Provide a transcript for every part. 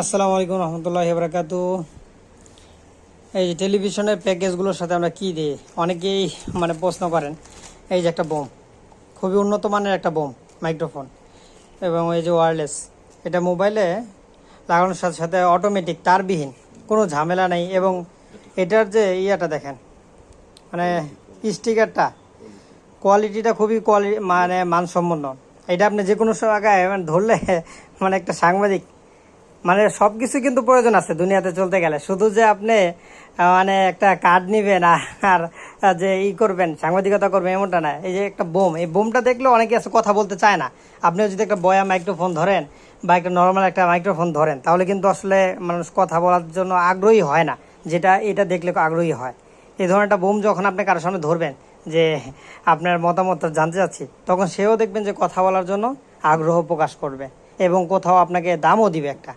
আসসালামু আলাইকুম রহমতুল্লাহ বরাকাত। এই যে টেলিভিশনের প্যাকেজগুলোর সাথে আমরা কি দিই অনেকেই মানে প্রশ্ন করেন, এই যে একটা বোম, খুবই উন্নত মানের একটা বোম, মাইক্রোফোন এবং এই যে ওয়ারলেস, এটা মোবাইলে লাগানোর সাথে সাথে অটোমেটিক তারবিহীন, কোনো ঝামেলা নেই এবং এটার যে ইয়েটা দেখেন মানে স্টিকারটা, কোয়ালিটিটা খুবই কোয়ালি মানে মানসম্পন্ন এটা আপনি যে কোনো জায়গায় মানে ধরলে মানে একটা সাংবাদিক মানে সব কিছু কিন্তু প্রয়োজন আছে দুনিয়াতে চলতে গেলে। শুধু যে আপনি মানে একটা কার্ড নিবেন আর যে ই করবেন, সাংবাদিকতা করবেন, এমনটা না। এই যে একটা বোম, এই বোমটা দেখলে অনেকে আছে কথা বলতে চায় না। আপনিও যদি একটা বয়া মাইক্রোফোন ধরেন বা একটা নর্মাল একটা মাইক্রোফোন ধরেন, তাহলে কিন্তু আসলে মানুষ কথা বলার জন্য আগ্রহী হয় না। যেটা, এটা দেখলে আগ্রহী হয়। এই ধরনের একটা বোম যখন আপনি কারোর সামনে ধরবেন, যে আপনার মতামত জানতে চাচ্ছি, তখন সেও দেখবেন যে কথা বলার জন্য আগ্রহ প্রকাশ করবে এবং কোথাও আপনাকে দামও দিবে একটা।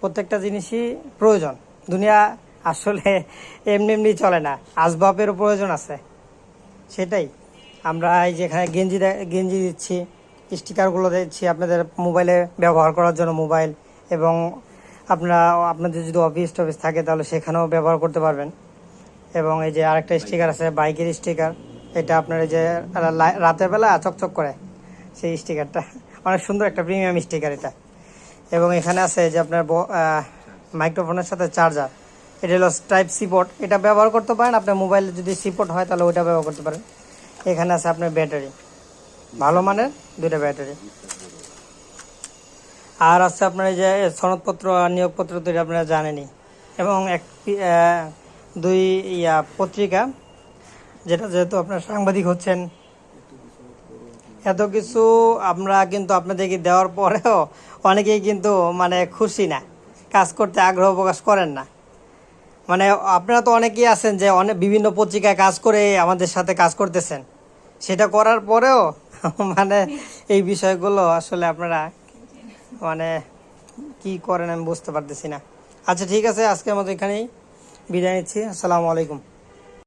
প্রত্যেকটা জিনিসই প্রয়োজন। দুনিয়া আসলে এমনি এমনি চলে না। আসবাবেরও প্রয়োজন আছে। সেটাই। আমরা এই যেখানে গেঞ্জি গেঞ্জি দিচ্ছি, স্টিকারগুলো দিচ্ছি আপনাদের মোবাইলে ব্যবহার করার জন্য মোবাইল এবং আপনারা, আপনাদের যদি অফিস টফিস থাকে তাহলে সেখানেও ব্যবহার করতে পারবেন। এবং এই যে আরেকটা স্টিকার আছে, বাইকের স্টিকার। এটা আপনার এই যে রাতের বেলা চকচক করে সেই স্টিকারটা। অনেক সুন্দর একটা প্রিমিয়াম স্টিকার এটা। এবং এখানে আছে যে আপনার মাইক্রোফোনের সাথে চার্জার এটা হলো টাইপ সিপোর্ট এটা ব্যবহার করতে পারেন, আপনার মোবাইলে যদি সিপোর্ট হয়, তাহলে ওইটা ব্যবহার করতে পারেন। এখানে আছে আপনার ব্যাটারি ভালো মানের দুইটা ব্যাটারি আর আছে আপনার এই যে সনদপত্র আর নিয়োগপত্র তো আপনারা জানেনই। এবং এক দুই ইয়া পত্রিকা, যেটা যেহেতু আপনার সাংবাদিক হচ্ছেন এত কিছু আমরা কিন্তু আপনাদেরকে দেওয়ার পরেও অনেকেই কিন্তু মানে খুশি না, কাজ করতে আগ্রহ প্রকাশ করেন না। মানে আপনারা তো অনেকেই আছেন যে অনেক বিভিন্ন পত্রিকায় কাজ করে আমাদের সাথে কাজ করতেছেন। সেটা করার পরেও মানে এই বিষয়গুলো আসলে আপনারা মানে কি করেন আমি বুঝতে পারতেছি না। আচ্ছা ঠিক আছে, আজকের মতো এখানেই বিদায় নিচ্ছি। আসসালামু আলাইকুম।